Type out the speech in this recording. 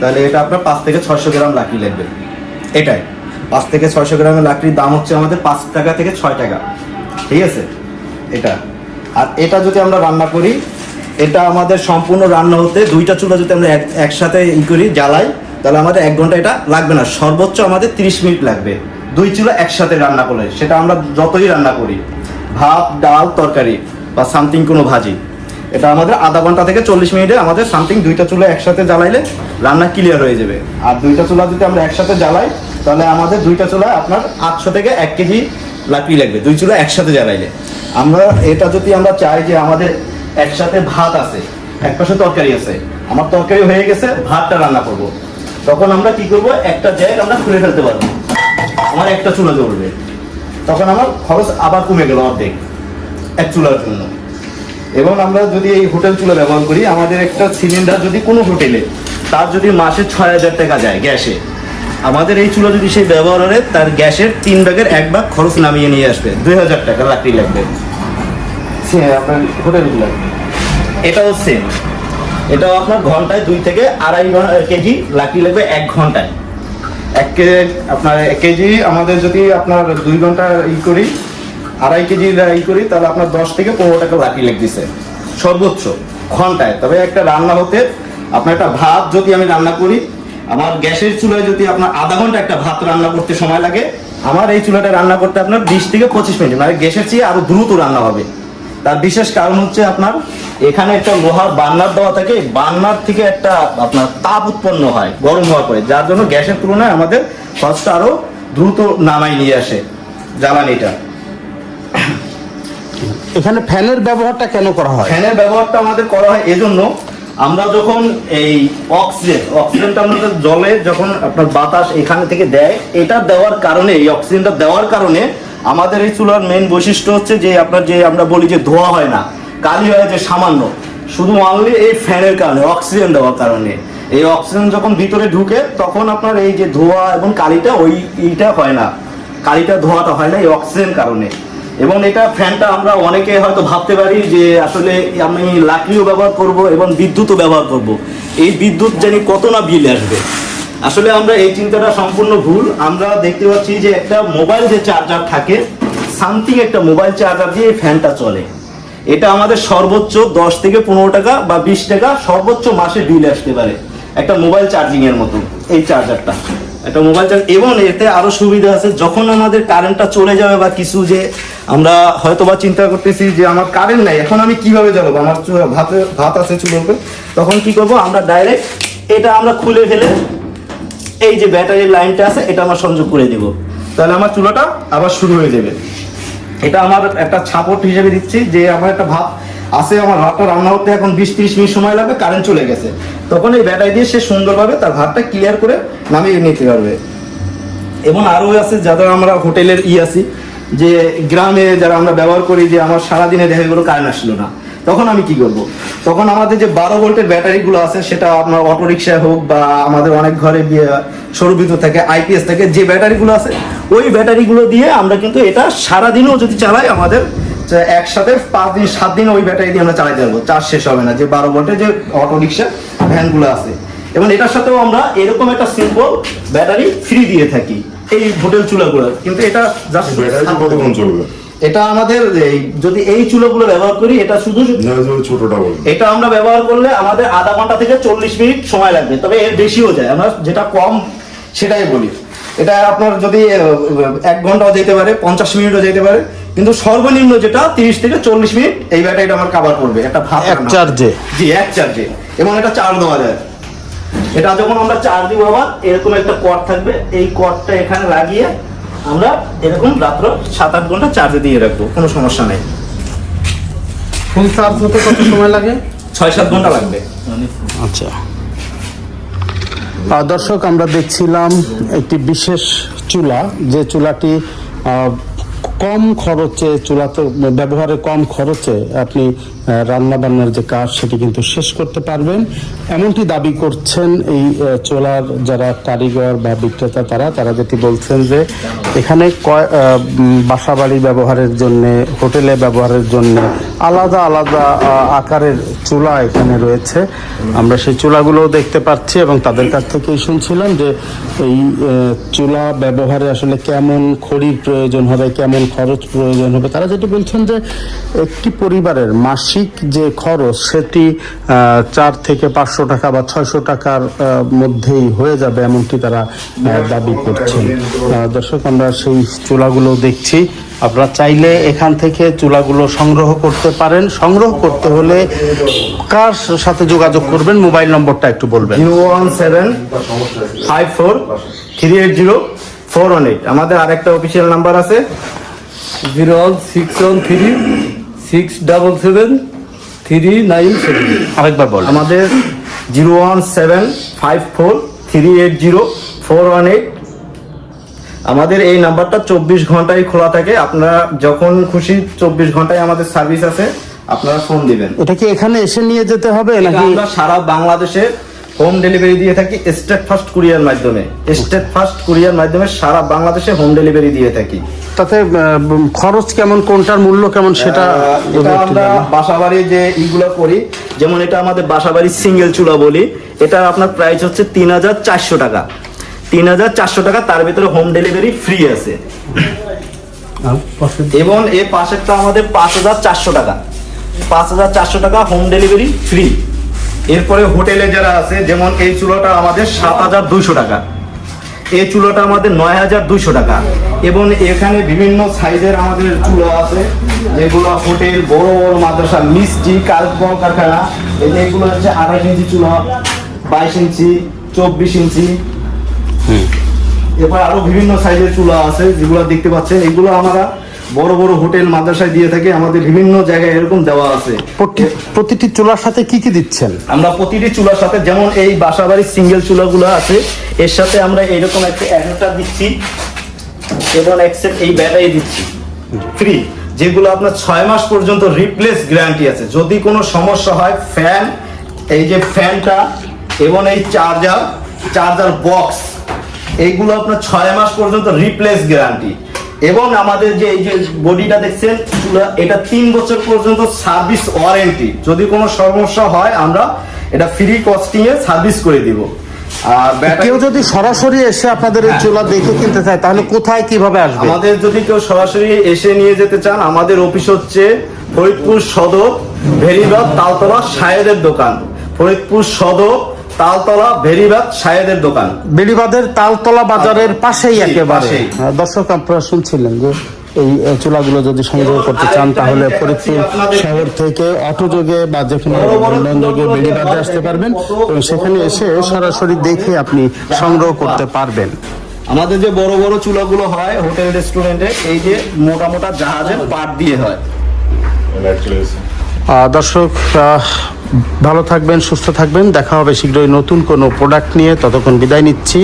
তাহলে এটা আপনার পাঁচ থেকে ছয়শো গ্রাম লাকড়ি লাগবে। এটাই। পাঁচ থেকে ছয়শো গ্রামের লাকড়ির দাম হচ্ছে আমাদের পাঁচ টাকা থেকে ছয় টাকা। ঠিক আছে? এটা। আর এটা যদি আমরা রান্না করি, এটা আমাদের সম্পূর্ণ রান্না হতে দুইটা চুলা যদি আমরা এক- একসাথে ই করি, জ্বালাই, তাহলে আমাদের এক ঘণ্টা এটা লাগবে না। সর্বোচ্চ আমাদের তিরিশ মিনিট লাগবে। দুই চুলা একসাথে রান্না করলে। সেটা আমরা যতই রান্না করি, ভাত, ডাল, তরকারি বা সামথিং কোনো ভাজি। এটা আমাদের আধা ঘণ্টা থেকে চল্লিশ মিনিটে আমাদের সামথিং দুইটা চুলা একসাথে জ্বালাইলে রান্না ক্লিয়ার হয়ে যাবে। আর দুইটা চুলা যদি আমরা একসাথে জ্বালাই, তাহলে আমাদের দুইটা চুলা আপনার আটশো থেকে এক কেজি লাকড়ি লাগবে। দুই চুলা একসাথে জ্বালাইলে। আমরা এটা যদি আমরা চাই যে আমাদের একসাথে ভাত আছে, এক পাশে তরকারি আছে, আমার তরকারি হয়ে গেছে, ভাতটা রান্না করব। তখন আমরা কি করব? একটা জ্যাক আমরা খুলে ফেলতে পারব। আমার একটা চুলা জ্বলবে। তখন আমার খরচ আবার কমে গেল অর্ধেক, এক চুলার জন্য। এবং আমরা যদি এই হোটেল চুলা ব্যবহার করি আমাদের একটা সিলিন্ডার যদি কোনো হোটেলে তার যদি মাসে ছয় হাজার টাকা যায় গ্যাসে আমাদের এই চুলা যদি সেই ব্যবহার হয় তার গ্যাসের তিন ভাগের এক ভাগ খরচ নামিয়ে নিয়ে আসবে। দুই হাজার টাকা লাকড়ি লাগবে। সে আপনার হোটেলগুলো? এটাও সেম এটাও আপনার ঘন্টায় দুই থেকে আড়াই কেজি লাকড়ি লাগবে এক ঘন্টায়। এক কেজি আপনার এক কেজি আমাদের যদি আপনার দুই ঘণ্টা ই করি আড়াই কেজি ই করি, তাহলে আপনার দশ থেকে পনেরো টাকা লাকড়ি লাগতেছে সর্বোচ্চ, ঘন্টায়। তবে একটা রান্না হতে আপনার একটা ভাত যদি আমি রান্না করি, আমার গ্যাসের চুলায় যদি আপনার আধা ঘণ্টা একটা ভাত রান্না করতে সময় লাগে, আমার এই চুলাটা রান্না করতে আপনার বিশ থেকে পঁচিশ মিনিট মানে গ্যাসের চেয়ে আরও দ্রুত রান্না হবে। তার বিশেষ কারণ হচ্ছে আপনার এখানে একটা লোহার বার্নার দেওয়া থাকে বান্নার থেকে একটা আপনার তাপ উৎপন্ন হয়, গরম হওয়ার পরে। যার জন্য গ্যাসের তুলনায় আমাদের খরচটা আরও দ্রুত নামাই নিয়ে আসে, জ্বালানিটা। এখানে ফ্যানের ব্যবহারটা কেন করা হয়? ফ্যানের ব্যবহারটা আমাদের করা হয় এজন্য আমরা যখন এই অক্সিজেন, অক্সিজেনটা আমাদের জলে যখন আপনার বাতাস এখানে থেকে দেয়, এটা দেওয়ার কারণে, এই অক্সিজেনটা দেওয়ার কারণে আমাদের এই চুলার মেন বৈশিষ্ট্য হচ্ছে যে আপনার যে আমরা বলি যে ধোয়া হয় না, কালি হয় যে সামান্য। শুধু অনলি এই ফ্যানের কারণে, অক্সিজেন দেওয়ার কারণে। এই অক্সিজেন যখন ভিতরে ঢুকে, তখন আপনার এই যে ধোয়া এবং কালিটা ওই এইটা হয় না। কালিটা, ধোয়াটা হয় না এই অক্সিজেন কারণে। এবং এটা ফ্যানটা আমরা অনেকে হয়তো ভাবতে পারি যে আসলে আমি লাকড়িও ব্যবহার করব এবং বিদ্যুৎও ব্যবহার করব। এই বিদ্যুৎ জানি কত না বিল আসবে। আসলে আমরা এই চিন্তাটা সম্পূর্ণ ভুল। আমরা দেখতে পাচ্ছি যে একটা মোবাইল যে চার্জার থাকে, সামথিং একটা মোবাইল চার্জার দিয়ে ফ্যানটা চলে। এটা আমাদের সর্বোচ্চ দশ থেকে পনেরো টাকা বা বিশ টাকা সর্বোচ্চ মাসে বিল আসতে পারে একটা মোবাইল চার্জিং এর মতো এই চার্জারটা। একটা মোবাইল চার্জ এবং এতে আরও সুবিধা আছে, যখন আমাদের কারেন্টটা চলে যাবে বা কিছু যে আমরা হয়তো বা চিন্তা করতেছি যে আমার কারেন্ট নাই, এখন আমি কীভাবে জ্বালাবো? আমার ভাতে, ভাত আছে উপরে তখন কি করব? আমরা ডাইরেক্ট এটা আমরা খুলে ফেলে এই যে ব্যাটারির লাইনটা আছে, এটা আমরা সংযোগ করে দিব। তাহলে আমার চুলাটা আবার শুরু হয়ে যাবে। এটা আমার একটা ছাপট হিসেবে দিচ্ছি যে আমার একটা ভাত আছে আমার ভাতটা রান্না হতে এখন বিশ ত্রিশ মিনিট সময় লাগবে কারেন্ট চলে গেছে। তখন এই ব্যাটারি দিয়ে সে সুন্দরভাবে তার ভাতটা ক্লিয়ার করে নামিয়ে নিতে পারবে। এবং আরও আছে যারা আমরা হোটেলের ই আছি, যে গ্রামে যারা আমরা ব্যবহার করি যে আমার সারাদিনে দেখা গেলো কারেন্ট আসলো না, তখন আমি কি করব? তখন আমাদের যে বারো ভোল্টের ব্যাটারিগুলো আছে, সেটা আপনার অটো রিক্সায় হোক বা আমাদের অনেক ঘরে সৌর থাকে আইপিএস থাকে যে ব্যাটারিগুলো আছে, ওই ব্যাটারিগুলো দিয়ে আমরা কিন্তু এটা সারাদিনও যদি চালাই আমাদের একসাথে পাঁচ দিন সাত দিন ওই ব্যাটারি দিয়ে আমরা চালাতে পারব চার্জ শেষ হবে না। যে বারো ভোল্টের যে অটো রিক্সা ভ্যানগুলো আছে। এবং এটার সাথেও আমরা এরকম একটা সিম্পল ব্যাটারি ফ্রি দিয়ে থাকি। এই হোটেল চুলাগুলো। কিন্তু এটা জাস্ট কতক্ষণ চলবে? এটা আমাদের যদি এই চুলাগুলো ব্যবহার করি এটা শুধু ছোটটা এটা আমরা ব্যবহার করলে আমাদের আধা ঘণ্টা থেকে চল্লিশ মিনিট সময় লাগবে। তবে এর বেশিও যায়। আমরা যেটা কম সেটাই বলি। এটা আপনার যদি এক ঘন্টাও যেতে পারে পঞ্চাশ মিনিটও যেতে পারে। কিন্তু সর্বনিম্ন যেটা তিরিশ থেকে চল্লিশ মিনিট এই ব্যাটারিটা আমার কাভার করবে। একটা ভাত এক চার্জে জি এক চার্জে এবং এটা চার্জ দেওয়া যায়। এটা যখন আমরা চার্জ দিব আবার এরকম একটা কর্ড থাকবে। এই কর্ডটা এখানে লাগিয়ে আমরা এরকম রাত্র সাত আট ঘণ্টা চার্জে দিয়ে রাখব কোনো সমস্যা নেই। ফুল চার্জ হতে কত সময় লাগে? ছয় সাত ঘণ্টা লাগবে। আচ্ছা। দর্শক আমরা দেখছিলাম একটি বিশেষ চুলা যে চুলাটি আহ, কম খরচে চুলাতে ব্যবহারে কম খরচে আপনি রান্না বান্নার যে কাজ সেটি কিন্তু শেষ করতে পারবেন। এমনটি দাবি করছেন এই চোলার যারা কারিগর বা বিক্রেতা তারা তারা যেটি বলছেন যে এখানে উম, বাসাবাড়ি ব্যবহারের জন্য হোটেলে ব্যবহারের জন্য আলাদা আলাদা আকারের চুলা এখানে রয়েছে। আমরা সেই চুলাগুলোও দেখতে পাচ্ছি এবং তাদের কাছ থেকেই শুনছিলাম যে এই চুলা ব্যবহারে আসলে কেমন খড়ির প্রয়োজন হবে কেমন খরচ প্রয়োজন হবে। তারা যেটি বলছেন যে একটি পরিবারের মাসিক যে খরচ সেটি চার থেকে পাঁচশো টাকা বা ছয়শো টাকার মধ্যেই হয়ে যাবে এমনটি তারা দাবি করছেন। দর্শক, আমরা সেই চুলাগুলো দেখছি। আপনারা চাইলে এখান থেকে চুলাগুলো সংগ্রহ করতে পারেন। সংগ্রহ করতে হলে কার সাথে যোগাযোগ করবেন? মোবাইল নম্বরটা একটু বলবেন। Zero one seven five four three eight zero four one eight. আমাদের আরেকটা অফিসিয়াল নাম্বার আছে। Zero one six one three six double seven three nine seven আরেকবার বল। আমাদের zero one seven five four three eight zero four one eight আমাদের এই নাম্বারটা চব্বিশ ঘন্টায় খোলা থাকে। আপনারা যখন খুশি চব্বিশ ঘন্টায় আমাদের সার্ভিস আছে আপনারা ফোন দিবেন। এটা কি এখানে এসে নিয়ে যেতে হবে নাকি? আমরা সারা বাংলাদেশে হোম ডেলিভারি দিয়ে থাকি স্টেট ফার্স্ট কুরিয়ার মাধ্যমে। স্টেট ফার্স্ট কুরিয়ার মাধ্যমে সারা বাংলাদেশে হোম ডেলিভারি দিয়ে থাকি। তাতে খরচ কেমন কোনটার মূল্য কেমন সেটা আমরা। বাসাবাড়ি যে ইগুলো করি যেমন এটা আমাদের বাসাবাড়ির সিঙ্গেল চুলা বলি এটা আপনার প্রাইস হচ্ছে তিন হাজার চারশো টাকা। তিন হাজার চারশো টাকা তার ভিতরে হোম ডেলিভারি ফ্রি আছে। এবং এর পাশেরটা আমাদের পাঁচ হাজার চারশো টাকা। পাঁচ হাজার চারশো টাকা হোম ডেলিভারি ফ্রি এরপরে হোটেলে যারা আছে যেমন এই চুলোটা আমাদের সাত হাজার দুইশো টাকা। এই চুলোটা আমাদের নয় হাজার দুইশো টাকা। এবং এখানে বিভিন্ন সাইজের আমাদের চুলো আছে যেগুলো হোটেল বড় বড় মাদ্রাসা মিষ্টি কাল কারখানা। এগুলো হচ্ছে আঠাশ ইঞ্চি চুলা বাইশ ইঞ্চি চব্বিশ ইঞ্চি। এরপর আরও বিভিন্ন সাইজের চুলা আছে যেগুলো দেখতে পাচ্ছেন। এগুলো আমরা বড় বড় হোটেল মাদ্রাসায় দিয়ে থাকে আমাদের বিভিন্ন জায়গায় এরকম দেওয়া আছে। প্রতি- প্রতিটি চুলার সাথে কি কি দিচ্ছেন? আমরা প্রতিটি চুলার সাথে যেমন এই বাসাবাড়ির সিঙ্গেল চুলাগুলো আছে এর সাথে আমরা এরকম একটা অ্যাডাপ্টার দিচ্ছি এবং এক সেট এই ব্যাটারি দিচ্ছি। ফ্রি যেগুলো আপনার ছয় মাস পর্যন্ত রিপ্লেস গ্যারান্টি আছে। যদি কোনো সমস্যা হয় ফ্যান এই যে ফ্যানটা এবং এই চার্জার চার্জার বক্স এইগুলো আপনার ছয় মাস পর্যন্ত রিপ্লেস গ্যারান্টি এবং আমাদের যে এই যে বডিটা দেখছেন এটা তিন বছর পর্যন্ত সার্ভিস ওয়ারেন্টি। যদি কোনো সমস্যা হয় আমরা এটা ফ্রি কস্টিং এ সার্ভিস করে দিব। আর কেউ যদি সরাসরি এসে আপনাদের এই চুলা দেখে কিনতে চায় তাহলে কোথায় কীভাবে আসবে? আমাদের যদি কেউ সরাসরি এসে নিয়ে যেতে চান আমাদের অফিস হচ্ছে ফরিদপুর সদর ভেরিবাদ তালতলা সায়েদের দোকান। ফরিদপুর সদর তালতলা ভেরিবাদ সায়েদের দোকান। বেড়িবাঁধের তালতলা বাজারের পাশেই জি, একেবারে। পাশেই। হ্যাঁ, দর্শক আপনারা শুনছিলেন যে এই আহ, চুলাগুলো যদি সংগ্রহ করতে চান তাহলে ফরিদপুর শহর থেকে অটো যোগে বা যেখানে যোগে বেড়িবাঁধে আসতে পারবেন এবং সেখানে এসে সরাসরি দেখে আপনি সংগ্রহ করতে পারবেন। আমাদের যে বড় বড় চুলাগুলো হয় হোটেল রেস্টুরেন্টে এই যে মোটা মোটা জাহাজের পাট দিয়ে হয়। আহ, দর্শক আহ, ভালো থাকবেন সুস্থ থাকবেন। দেখা হবে শীঘ্রই নতুন কোনো প্রোডাক্ট নিয়ে। ততক্ষণ বিদায় নিচ্ছি।